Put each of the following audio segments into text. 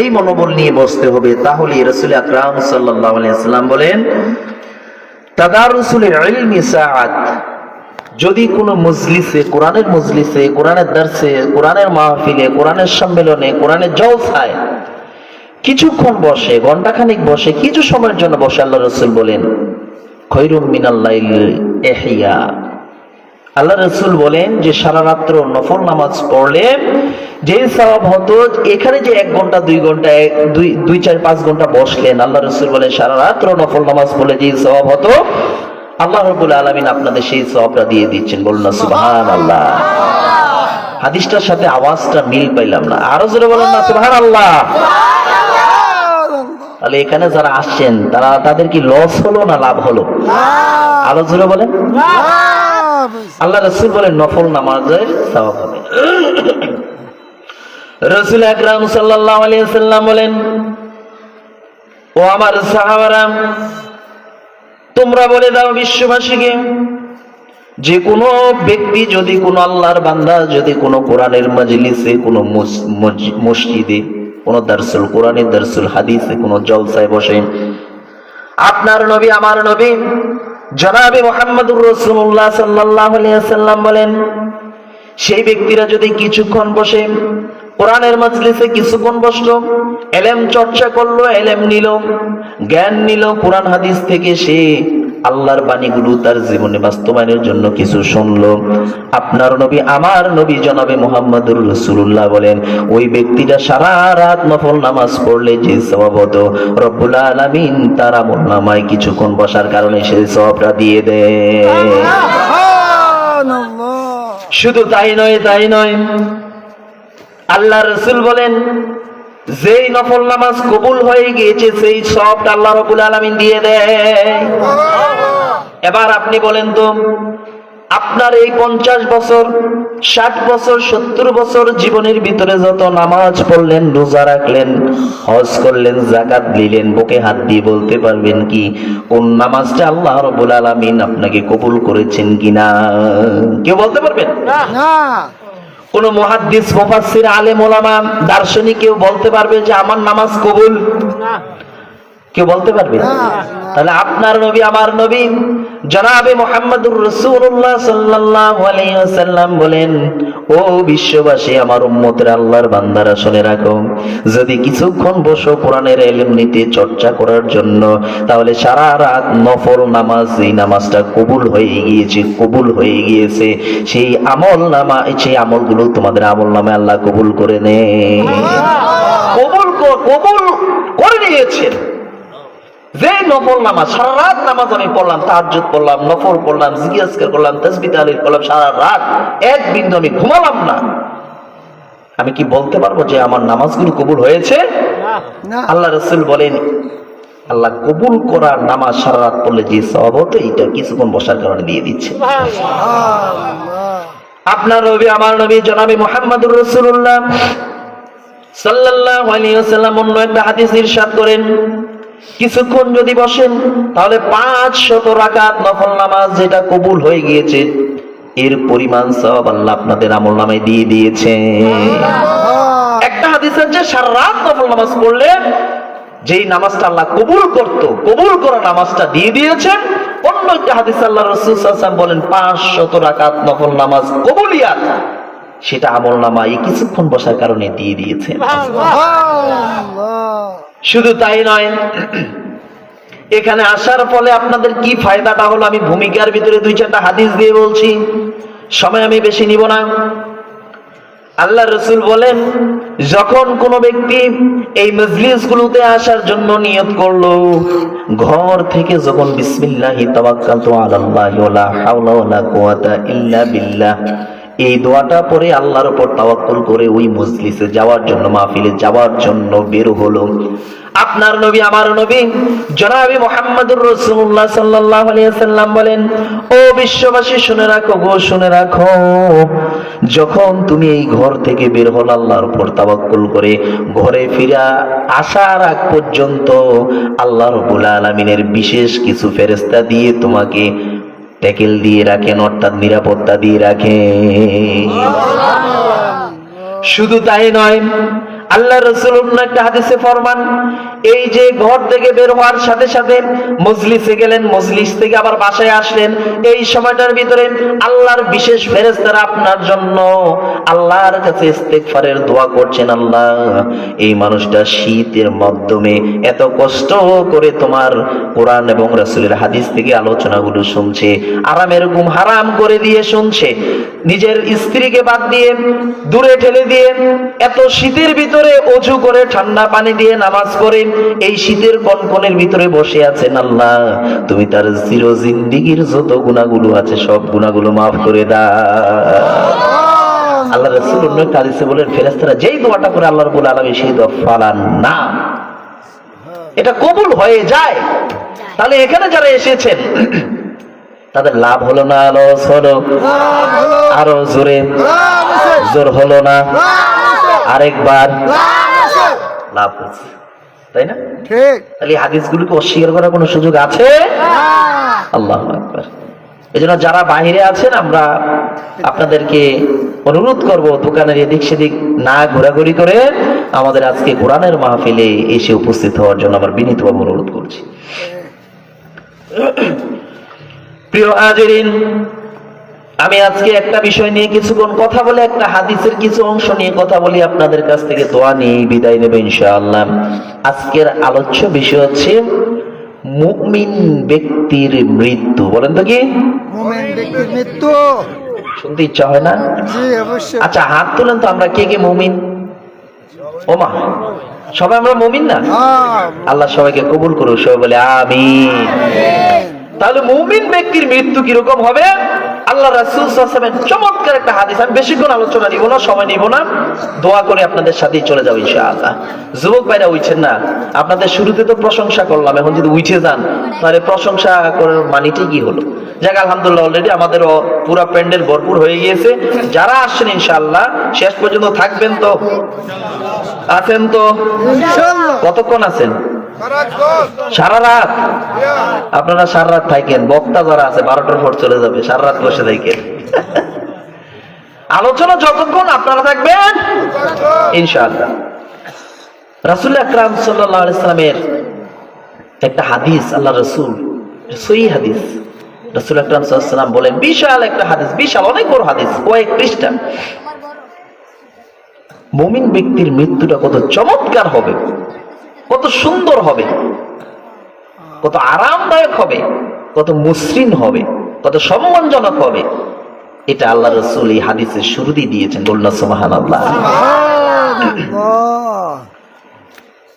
এই মনোবল নিয়ে বসতে হবে। তাহলে রসুল আকরাম সাল্লাম বলেন যদি কোনো মজলিসে, কোরআনের মজলিসে, কোরআনের দর্শে কোরআনের মাহফিলে, কোরআনের সম্মেলনে, কোরআনের জলসায় কিছুক্ষণ বসে ঘন্টাখানিক বসে, কিছু সময়ের জন্য বসে আল্লাহ রসুল বলেন, খৈরুম মিনাল্লাইল এহিয়া। আল্লাহ রসুল বলেন যে সারা রাত্র নফল নামাজ পড়লে যে সওয়াব হতো, এখানে যে এক ঘণ্টা, দুই ঘণ্টা, দুই দুই, চার, পাঁচ ঘণ্টা বসলেন, আল্লাহ রসুল বলেন সারা রাত্র নফল নামাজ পড়লে যে সওয়াব হতো, আল্লাহ রবুল আলমিন আপনাদের সেই সওয়াবটা দিয়ে দিচ্ছেন, বলুন না সুবহান আল্লাহ হাদিসটার সাথে আওয়াজটা মিল পাইলাম না। আরও জোরে বলুন না সুবহান আল্লাহ তাহলে এখানে যারা আসছেন তারা তাদের কি লস হলো না লাভ হলো? আরও জোরে বলেন। আল্লাহ রসুল বলেন নফল নামাজের সওয়াব হবে। রসুল আকরাম সাল্লাল্লাহু আলাইহি সাল্লাম বলেন ও আমার সাহাবারা তোমরা বলে দাও বিশ্ববাসীকে যে কোনো ব্যক্তি যদি কোনো আল্লাহর বান্দা যদি কোনো কোরআনের মজলিসে কোনো মসজিদে কোনো দারসুল কোরআনের দারসুল হাদিসে কোনো জলসায় বসে আপনার নবী, আমার নবী, জনাবে মোহাম্মদুর রসুল্লাহ সাল্লাহ সাল্লাম বলেন, সেই ব্যক্তিরা যদি কিছুক্ষণ বসে, কোরআনের মজলিসে কিছুক্ষণ বসল, এলেম চর্চা করল, এলেম নিল, জ্ঞান নিল, কোরআন হাদিস থেকে সে আল্লাহর বাণীগুলো তার জীবনে বাস্তবায়নের জন্য কিছু শুনলো। আপনার নবী আমার নবী জনাবে মোহাম্মদুর রসুল্লাহ বলেন ওই ব্যক্তিটা সারা রাত নফল নামাজ পড়লে যে স্বভাবত রব্বুল আলামিন তার আমল নামায় কিছুক্ষণ বসার কারণে সেই সবটা দিয়ে দেয়। শুধু তাই নয় তাই নয় আল্লাহ রসুল বলেন যেই নফল নামাজ কবুল হয়ে গিয়েছে, সেই সবটা আল্লাহ রবুল আলমিন দিয়ে দেয়। এবার আপনি বলেন তো, আপনার এই পঞ্চাশ বছর, ষাট বছর, সত্তর বছর জীবনের ভিতরে যত নামাজ পড়লেন, রোজা রাখলেন, হজ করলেন, জাকাত দিলেন, বুকে হাত দিয়ে বলতে পারবেন কি, কোন নামাজটা আল্লাহ রবুল আলমিন আপনাকে কবুল করেছেন কিনা? কেউ বলতে পারবেন? কোন মহাদ্দিস মুফাসসির আলেম ওলামা দার্শনিক কেউ বলতে পারবে যে আমার নামাজ কবুল? কেউ বলতে পারবে? তাহলে আপনার নবী আমার নবী জনাবে মোহাম্মদুর রসুল্লাহ সাল্লাল্লাহু আলাইহি ওয়াসাল্লাম বলেন, ও বিশ্ববাসী, আমার উম্মতের আল্লাহর বান্দারা শুনে রাখো, যদি কিছুক্ষণ বসো কোরআনের এলেম নিতে চর্চা করার জন্য, তাহলে সারা রাত নফল নামাজ এই নামাজটা কবুল হয়ে গিয়েছে, কবুল হয়ে গিয়েছে, সেই আমল নামা, সেই আমলগুলো তোমাদের আমল নামে আল্লাহ কবুল করে নে কবুল ক- কবুল করে নিয়েছেন যে নফল নামাজ সারা রাত নামাজ আমি পড়লাম তাহাজ্জুদ পড়লাম নফল পড়লাম জিজ্ঞাসকার করলাম তসবি তাহলিল করলাম সারা রাত এক বিন্দু আমি ঘুমালাম না। আমি কি বলতে পারব যে আমার নামাজগুলো কবুল হয়েছে? আল্লাহ রসুল বলেন আল্লাহ কবুল করার নামাজ সারা রাত পড়লে যে সব হতো এইটা কিছুক্ষণ বসার কারণে দিয়ে দিচ্ছে। আপনার নবী আমার নবী জনাবি মোহাম্মদুর রসুল্লাহ সাল্লাল্লাহু আলাইহি ওয়াসাল্লাম অন্য একটা হাদিস ইরশাদ করেন। কিছুক্ষণ যদি বসেন তাহলে পাঁচ শত রাকাত নফল নামাজ যেটা কবুল হয়ে গিয়েছে এর পরিমাণ সব আল্লাহ আপনাদের আমল নামে দিয়ে দিয়েছে। একটা হাদিস আছে সারা রাত নফল নামাজ পড়লে যেই নামাজটা আল্লাহ কবুল করত কবুল করা নামাজটা দিয়ে দিয়েছেন অন্য একটা হাদিস আল্লাহ রসুল বলেন পাঁচ শত রাকাত নফল নামাজ কবুলিয়াত। সেটা আমল নামা এই কিছুক্ষণ বসার কারণে দিয়ে দিয়েছেন। শুধু তাই নয়, এখানে আসার ফলে আপনাদের কি ফায়দাটা হলো আমি ভূমিকার ভিতরে দুই চারটা হাদিস দিয়ে বলছি। সময় আমি বেশি নিব না। আল্লাহ রসুল বলেন, যখন কোনো ব্যক্তি এই মজলিস গুলোতে আসার জন্য নিয়ত করল, ঘর থেকে যখন বিসমিল্লাহি এই দোয়াটা পরে আল্লাহর উপর তাওয়াক্কুল করে ওই মজলিসে যাওয়ার জন্য, মাহফিলে যাওয়ার জন্য বের হলো। আপনার নবী, আমার নবী, জনাবি মোহাম্মদুর সাল্লাল্লাহু আলাইহি সাল্লাম বলেন, ও বিশ্ববাসী, শুনে রাখো গো, শুনে রাখো। যখন তুমি এই ঘর থেকে বের হল আল্লাহর উপর তাওয়াক্কুল করে, ঘরে ফিরা আসার আগ পর্যন্ত আল্লাহ রবুল আলমিনের বিশেষ কিছু ফেরেস্তা দিয়ে তোমাকে ট্যাকেল দিয়ে রাখেন অর্থাৎ নিরাপত্তা দিয়ে রাখেন। শুধু তাই নয় আল্লাহ রসুল একটা হাদিসে ফরমান, এই যে ঘর থেকে বের হওয়ার সাথে সাথে মজলিসে গেলেন, মজলিস থেকে আবার বাসায় আসলেন। এই সময়টার ভিতরে আল্লাহর বিশেষ ফেরেস্তারা আপনার জন্য আল্লাহর কাছে ইস্তেগফারের দোয়া করছেন, আল্লাহ, এই মানুষটা শীতের মাধ্যমে এত কষ্ট করে তোমার কোরআন এবং রাসূলের হাদিস থেকে আলোচনাগুলো শুনছে, আরামের ঘুম হারাম করে দিয়ে শুনছে, নিজের স্ত্রীকে বাদ দিয়ে দূরে ঠেলে দিয়ে এত শীতের ভিতরে অজু করে ঠান্ডা পানি দিয়ে নামাজ পড়ে এই শীতের কনকনের ভিতরে বসে আছেন আল্লাহ। তুমি তার চির জিন্দিগির যত গুণাগুলো আছে সব গুণাগুলো মাফ করে দাও। আল্লাহ রসুল অন্য একটা হাদিসে বলেন ফেরেস্তারা যেই দোয়াটা করে আল্লাহ রবুল আলমী সেই দোয়া ফালান না। এটা কবুল হয়ে যায়। তাহলে এখানে যারা এসেছেন তাদের লাভ হলো না লস হলো। আরও জোরে জোর হলো না। আরেকবার লাভ হচ্ছে তাই না? ঠিক। তাহলে হাদিসগুলোকে অস্বীকার করার কোনো সুযোগ আছে? আল্লাহ আকবার। এই জন্য যারা বাইরে আছেন আমরা আপনাদেরকে অনুরোধ করব দোকানের এদিক সেদিক না ঘোরাঘুরি করে আমাদের আজকে কোরআনের মাহফিলে এসে উপস্থিত হওয়ার জন্য আমার বিনীতভাবে অনুরোধ করছি। প্রিয় হাজিরিন আমি আজকে একটা বিষয় নিয়ে কিছুক্ষণ কথা বলে একটা হাদিসের কিছু অংশ নিয়ে কথা বলি আপনাদের কাছ থেকে দোয়া নিয়ে বিদায় নেবে ইনশাআল্লাহ। আজকের আলোচ্য বিষয় হচ্ছে মুমিন ব্যক্তির মৃত্যু বলেন তো কি? মোমেন ব্যক্তির মৃত্যু। শুনতে ইচ্ছা হয় না? জি অবশ্যই। আচ্ছা হাত তুলেন তো আমরা কে কে মুমিন? ওমা সবাই আমরা মুমিন না? হ্যাঁ। আল্লাহ সবাইকে কবুল করুক সবাই বলে আমিন। তাহলে মুমিন ব্যক্তির মৃত্যু কীরকম হবে? আল্লাহ রাসূল চমৎকার একটা হাদিস। আমি বেশিক্ষণ আলোচনা নিব না সময় নিব না। দোয়া করে আপনাদের সাথেই চলে যাব ইনশাআল্লাহ। যুবক ভাইরা উঠছেন না? আপনাদের শুরুতে তো প্রশংসা করলাম এখন যদি উঠে যান তাহলে প্রশংসা করার মানিটা কি হলো? যাক আলহামদুলিল্লাহ অলরেডি আমাদেরও পুরা প্যান্ডেল ভরপুর হয়ে গিয়েছে। যারা আসছেন ইনশাআল্লাহ শেষ পর্যন্ত থাকবেন তো? আছেন তো? কতক্ষণ আছেন? সারা রাত? আপনারা সারা রাত থাকেন বক্তা যারা আছে বারোটার পর চলে যাবে সারা রাত বসে থাকেন। আলোচনা যতক্ষণ আপনারা থাকবেন ইনশাআল্লাহ। রাসুল আকরাম সাল্লামের একটা হাদিস আল্লাহ রসুল সই হাদিস। রসুল আকরাম সাল্লাম বলেন বিশাল একটা হাদিস বিশাল অনেক বড় হাদিস কয়েক পৃষ্ঠা। মুমিন ব্যক্তির মৃত্যুটা কত চমৎকার হবে। কত সুন্দর হবে কত আরামদায়ক হবে কত মসৃণ হবে কত সম্মানজনক হবে। এটা আল্লাহ রসুল এই হাদিসের শুরুতেই দিয়েছেন বলনা সুমাহান আল্লাহ আল্লাহ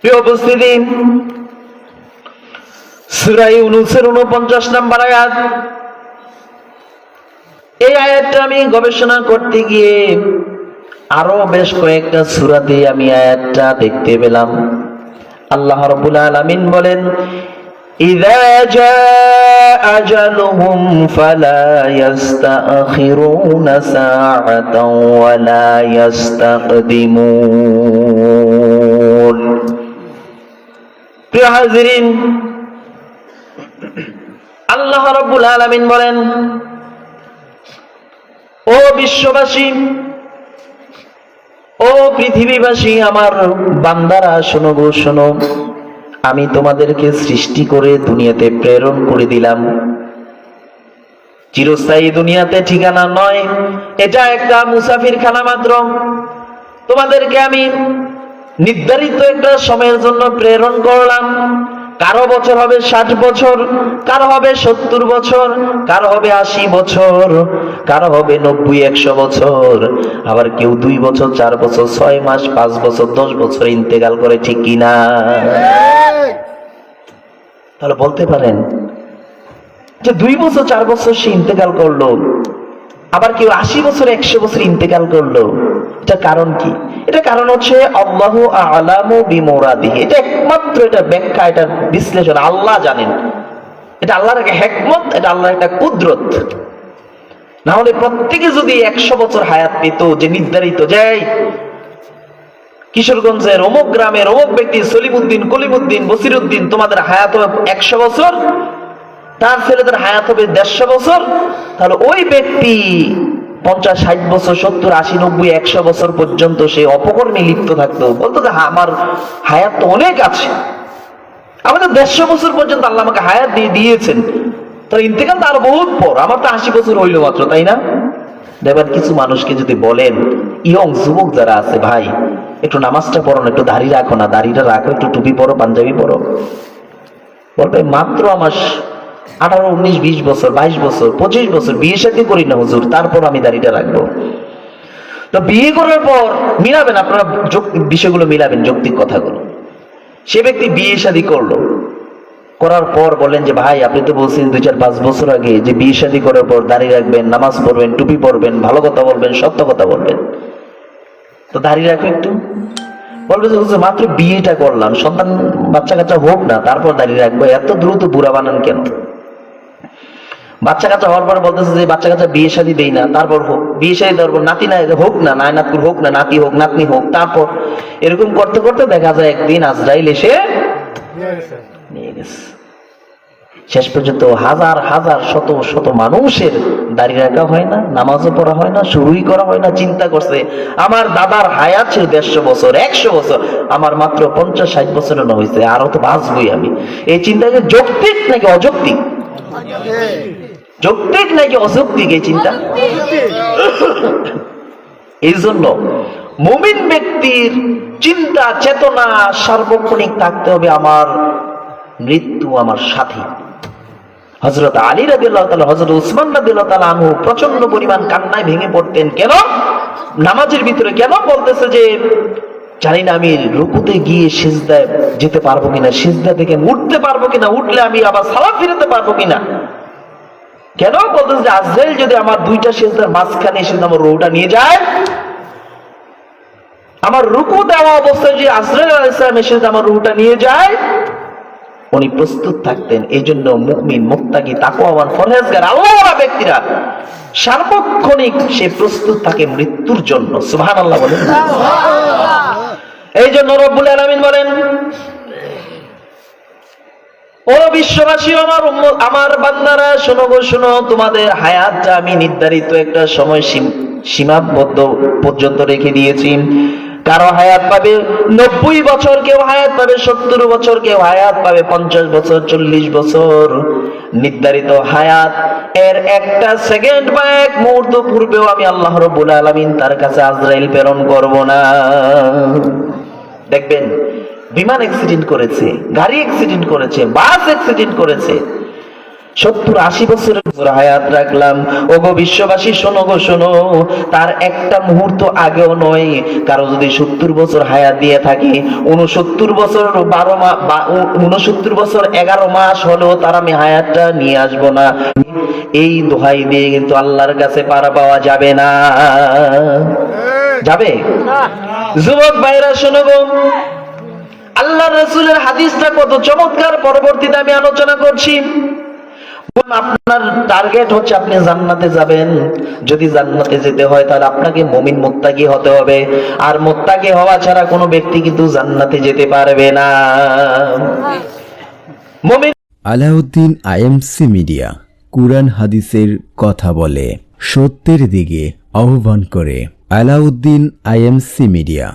প্রিয় উপস্থিতি সুরাই উনুসের উনপঞ্চাশ নাম্বার আয়াত। এই আয়াতটা আমি গবেষণা করতে গিয়ে আরও বেশ কয়েকটা সুরাতে আমি আয়াতটা দেখতে পেলাম। আল্লাহ রব্বুল আলামিন বলেন إذا جاء أجلهم فلا يستأخرون ساعة ولا يستقدمون প্রিয় হাজিরিন আল্লাহ রব্বুল আলামিন বলেন ও বিশ্ববাসী ও পৃথিবীবাসী, আমার বান্দারা, শোনো গো, শোনো। আমি তোমাদেরকে সৃষ্টি করে দুনিয়াতে প্রেরণ করে দিলাম। চিরস্থায়ী দুনিয়াতে ঠিকানা নয়। এটা একটা মুসাফির খানা মাত্র। তোমাদেরকে আমি নির্ধারিত একটা সময়ের জন্য প্রেরণ করলাম। কারও বছর হবে ষাট বছর, কারও হবে সত্তর বছর, কারও হবে আশি বছর, কারও হবে নব্বই, একশো বছর। আবার কেউ দুই বছর, চার বছর, ছয় মাস, পাঁচ বছর, দশ বছর ইন্তেকাল করে ঠিক কিনা তাহলে বলতে পারেন যে দুই বছর, চার বছর সে ইন্তেকাল করল। আবার কেউ আশি বছর, একশো বছর ইন্তেকাল করল। এটা কারণ কি? এটা কারণ হচ্ছে আল্লাহ আলামু বিমোরাদিহি। এটা একমাত্র এটা ব্যাখ্যা এটা বিশ্লেষণ আল্লাহ জানেন। এটা আল্লাহর একটা হেকমত, এটা আল্লাহর একটা কুদরত। না হলে প্রত্যেকে যদি একশো বছর হায়াত পেত, যে নির্ধারিত, যাই কিশোরগঞ্জের অমুক গ্রামের অমুক ব্যক্তি সলিমুদ্দিন, কলিমুদ্দিন, বসিরুদ্দিন, তোমাদের হায়াত একশো বছর তার ছেলেদের হায়াত হবে দেড়শো বছর, তাহলে ওই ব্যক্তি পঞ্চাশ, ষাট বছর, সত্তর, আশি, নব্বই, একশো বছর পর্যন্ত সে অপকর্মে লিপ্ত থাকতো। বলতো যে আমার হায়াত তো অনেক আছে। আমাদের দেড়শো বছর পর্যন্ত আল্লাহ আমাকে হায়াত দিয়ে দিয়েছেন। তার ইন্তেকাল তো আরও বহুত পর, আমার তো আশি বছর হইল মাত্র, তাই না? দেখবেন কিছু মানুষকে যদি বলেন, ইয়ং যুবক যারা আছে ভাই, একটু নামাজটা পড়ো না, একটু দাড়ি রাখো না, দাড়িটা রাখো, একটু টুপি পরো, পাঞ্জাবি পরো। বলবে, মাত্র আমার আঠারো, উনিশ, বিশ বছর, বাইশ বছর, পঁচিশ বছর, বিয়ে সাথে করি না, হুজুর। তারপর আমি দাড়িটা রাখব। তো বিয়ে করার পর মিলাবেন, আপনারা বিষয়গুলো মিলাবেন, যৌক্তিক কথাগুলো। সে ব্যক্তি বিয়ে শাদী করল। করার পর বলেন যে, ভাই, আপনি তো বলছেন দুই চার পাঁচ বছর আগে যে বিয়ে শাদী করার পর দাড়ি রাখবেন, নামাজ পড়বেন, টুপি পরবেন, ভালো কথা বলবেন, সত্য কথা বলবেন। তো দাড়ি রাখো একটু। বলবে যে মাত্র বিয়েটা করলাম, সন্তান বাচ্চা কাচ্চা হোক না, তারপর দাড়ি রাখব, এত দ্রুত বুড়া বানান কেন? বাচ্চা কাচ্চা হওয়ার পর বলতেছে যে বাচ্চা কাচ্চা বিয়ে শাদী দেই না। তারপর হোক বিয়ে শাদী দেওয়ার পর নাতি না হোক না নাই হোক না, নাতি হোক, নাতনি হোক, তারপর এরকম করতে করতে দেখা যায় একদিন আজরাইল এসে নিয়ে গেছে। শেষ পর্যন্ত হাজার হাজার, শত শত মানুষের দাড়ি রাখা হয় না, নামাজও পড়া হয় না, শুরুই করা হয় না, চিন্তা করছে, আমার দাদার হায়াত ছিল দেড়শো বছর, একশো বছর, আমার মাত্র পঞ্চাশ, ষাট বছরের না হয়েছে আরও তো বাঁচবই আমি। এই চিন্তাকে যৌক্তিক নাকি অযৌক্তিক। যৌক্তিক নাকি অযৌক্তিক এই চিন্তা। এই জন্য মুমিন ব্যক্তির চিন্তা চেতনা সার্বক্ষণিক থাকতে হবে আমার মৃত্যু আমার সাথী। হজরত আলী রাজি আল্লাহ তালা হজরত উসমান রাজি আল্লাহ তালা আনহু প্রচণ্ড পরিমাণ কান্নায় ভেঙে পড়তেন। কেন? নামাজের ভিতরে কেন বলতেছে যে জানি না আমি রুকুতে গিয়ে সিজদায় যেতে পারব কিনা সিজদা থেকে উঠতে পারব কিনা উঠলে আমি আবার সালাম ফিরতে পারব কিনা? কেন? বলতেছে যে আজরাইল যদি আমার দুইটা সিজদার মাঝখানে এসে আমার রুটা নিয়ে যায় আমার রুকু দেওয়া অবস্থায় যে আজরাইল আলাইহিস সালাম এসে আমার রুটা নিয়ে যায় উনি প্রস্তুত থাকতেন। এই জন্য মুকমিন মুক্তাকি তাকওয়াবান ফরহেজগার আল্লাহওয়ালা ব্যক্তিরা সার্বক্ষণিক সে প্রস্তুত থাকে মৃত্যুর জন্য। সুবহানাল্লাহ বলেন। এই জন্য রব্বুল আলামিন বলেন ও বিশ্ববাসী, আমার আমার বান্দারা, শোনো গো, শোনো, তোমাদের হায়াতটা আমি নির্ধারিত একটা সময় সীম- সীমাবদ্ধ পর্যন্ত রেখে দিয়েছি। কারও হায়াত পাবে নব্বই বছর, কেউ হায়াত পাবে সত্তর বছর, কেউ হায়াত পাবে পঞ্চাশ বছর, চল্লিশ বছর। নির্ধারিত হায়াত, এর একটা সেকেন্ড বা এক মুহূর্ত পূর্বেও আমি আল্লাহ রব্বুল আলামিন তার কাছে আজরাইল প্রেরণ করব না। দেখবেন বিমান অ্যাক্সিডেন্ট করেছে গাড়ি অ্যাক্সিডেন্ট করেছে বাস অ্যাক্সিডেন্ট করেছে। সত্তর আশি বছরের উপর হায়াত রাখলাম। ওগো বিশ্ববাসী শোনো গো শোনো। তার একটা মুহূর্ত আগেও নয়। কারও যদি সত্তর বছর হায়াত দিয়ে থাকে উনসত্তর বছর বারো মাস উনসত্তর বছর এগারো মাস হলেও তার আমি হায়াতটা নিয়ে আসব না। এই দোহাই দিয়ে কিন্তু আল্লাহর কাছে পারা পাওয়া যাবে না। যাবে? যুবক ভাইরা শোনো গো। আল্লাহ রসুলের হাদিসটা কত চমৎকার, পরবর্তীতে আমি আলোচনা করছি। আপনার টার্গেট হচ্ছে আপনি জান্নাতে যাবেন। যদি জান্নাতে যেতে হয়, তাহলে আপনাকে মমিন মোত্তাকি হতে হবে। আর মোত্তাকি হওয়া ছাড়া কোনো ব্যক্তি কিন্তু জান্নাতে যেতে পারবে না। মমিন আলাউদ্দিন আইএমসি মিডিয়া কুরআন হাদিসের কথা বলে সত্যের দিকে আহ্বান করে আলাউদ্দিন আইএমসি মিডিয়া।